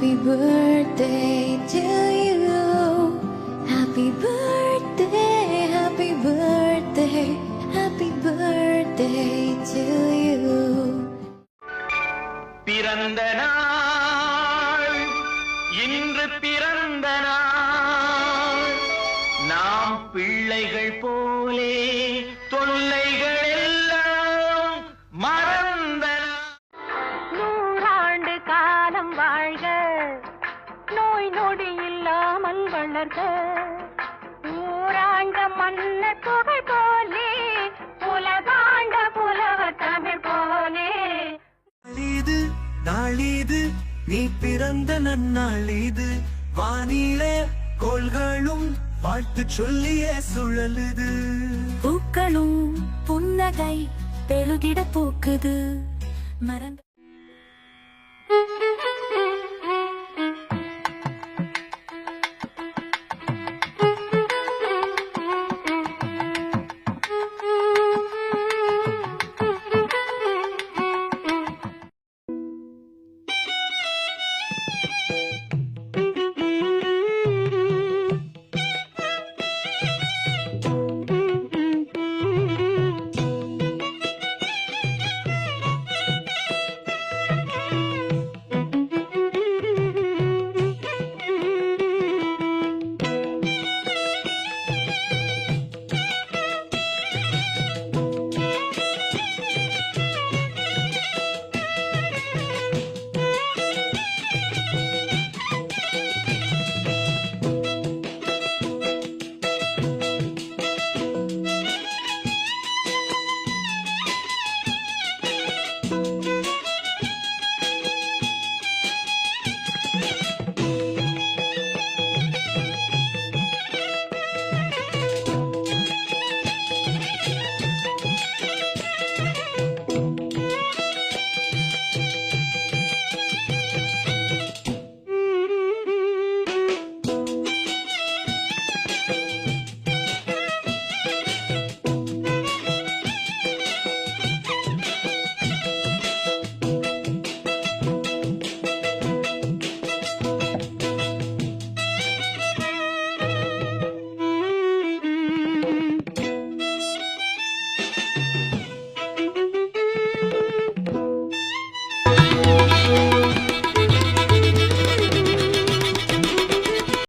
Happy birthday to you. Happy birthday, happy birthday, happy birthday to you. பிறந்த நாள் இன்று பிறந்த நாள் நாம் பிள்ளைகள் போலே இல்லாமல் வளர்க ஊராண்ட மன்ன புகழ் போலே உலகாண்ட புலவர் தமிழ் போலே. இது நாளிது நீ பிறந்த நன்னாள் இது வானிலே கோள்களும் வாழ்த்து சொல்லியே சுழலுது. பூக்களும் புன்னகை பெருகிட பூக்குது. மறந்து